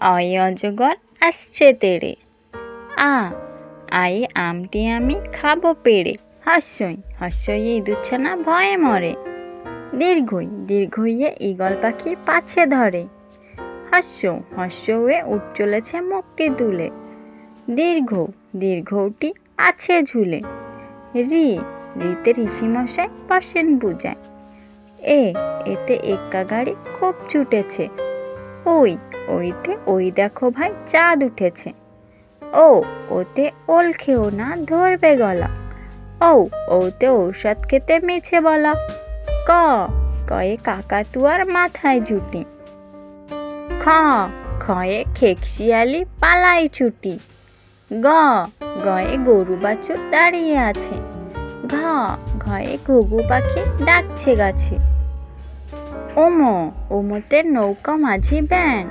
অয় অজগর আসছে তেড়ে আ আই আমটি আমি খাব পেড়ে হাস্যই হাস্যই ইঁদুরছানা ভয়ে মরে। দীর্ঘই, দীর্ঘইয়ে ঈগল পাখি পাছে ধরে। হাস্য হাস্য হয়ে উঠ চলেছে মুখটি তুলে। দীর্ঘ, দীর্ঘটি আছে ঝুলে। রি, রিতে ঋষিমশাই বসেন বুঝায় এ, এতে এক্কা গাড়ি খুব ছুটেছে। ওই ওইতে, ওই দেখো ভাই চাঁদ উঠেছে। ও, ওতে ওল খেও না, ধরবে গলা। ও, ওতে ঔষধ খেতে মেছে বলা। ক, কয়ে কাকাতুয়ার মাথায় ঝুটি। খ, খয়ে খেকশিয়ালি পালাই ছুটি। গ, গয়ে গরু বাছুর দাঁড়িয়ে আছে। ঘ, ঘয়ে ঘুঘু পাখি ডাকছে গাছে। ওমো, ওমোতে নৌকা মাঝি ব্যাং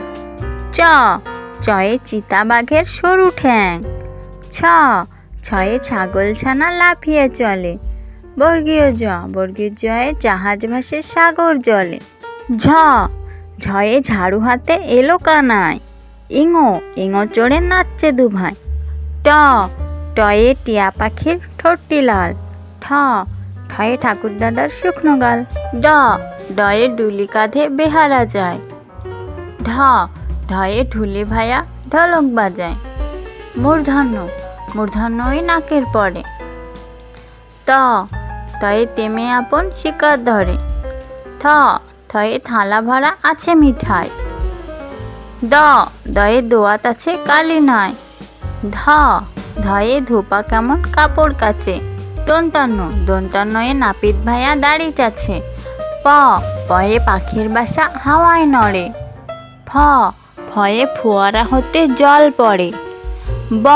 চ। চয়ে চিতাবাঘের সরু ঠ্যাং। ছ। ছয়ে ছাগল ছানা লাফিয়ে চলে। বর্গীয় জ। বর্গীয় জয়ে জাহাজ ভাসে সাগর জলে। ঝ। ঝয়ে ঝাড়ু হাতে এলো কানায়। ইঙো। ইঙো চড়ে নাচছে দুভাই। ট। টয়ে টিয়া পাখির ঠোঁটটি লাল। ঠ। ঠয়ে ঠাকুর দাদার শুকনো গাল। ড। ডয়ে ডুলি কাঁধে বেহারা যায়। ঢ। ঢয়ে ঢুলি ভাইয়া ঢলক বাজায়। মূর্ধন্য, মূর্ধন্যই নাকের পরে। ত, তয়ে তেমে আপন শিকার ধরে। থ থয়ে থালা ভরা আছে মিঠাই। দ, দয়ে দোয়াত আছে কালি নয় ধ, ধয়ে ধোপা কেমন কাপড় কাচে। দন্তান্ন, দন্তান্নয়ে নাপিত ভাইয়া দাড়ি চাছে। প, পয়ে পাখির বাসা হাওয়ায় নড়ে। ফ ফয়ে ফোয়ারা হতে জল পড়ে। ব,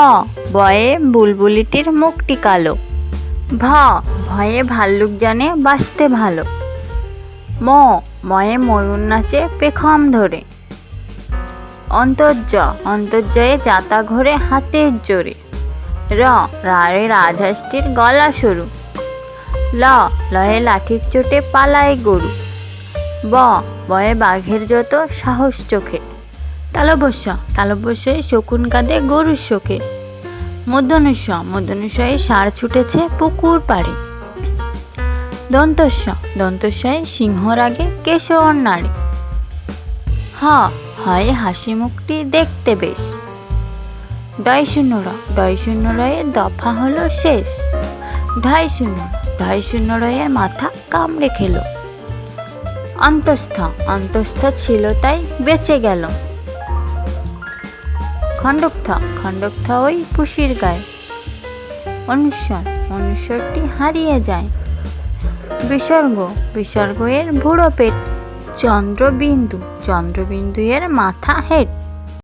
বয়ে বুলবুলিটির মুখটি কালো। ভ, ভয়ে ভাল্লুক জানে বাঁচতে ভালো। ম, ময়ে ময়ূর নাচে পেখম ধরে। অন্তর্য অন্তর্জয়ে যাতা ঘরে হাতের জোরে। র রারে রাজহাঁসটির গলা সরু। ল, লয়ে লাঠির চোটে পালায় গরু। ব, বয়ে বাঘের যত সাহস চোখে। তালবস্য। তালবস্যই শকুন কাঁদে গরুর শোকে। মধ্যনুষ্য মধ্যনুষ্যয়ে সার ছুটেছে পুকুর পাড়ে। দন্তস্য। দন্তস্বয়ে সিংহর আগে কেশর নাড়ে। হ, হয় হাসি মুখটি দেখতে বেশ। ডয় শূন্য র ডয় শূন্য রয়ের দফা হলো শেষ। ঢাই শূন্য ঢাই শূন্য রয়ের মাথা কামড়ে খেলো। অন্তস্থ। অন্তস্থ ছিল তাই বেঁচে গেল। খণ্ডকথ, খণ্ডকথা ওই পুষির গায়ে। অনুস্বর, অনুস্বরটি হারিয়ে যায়। বিসর্গ বিসর্গ এর ভুড়ো পেট, চন্দ্রবিন্দু চন্দ্রবিন্দু এর মাথা হেড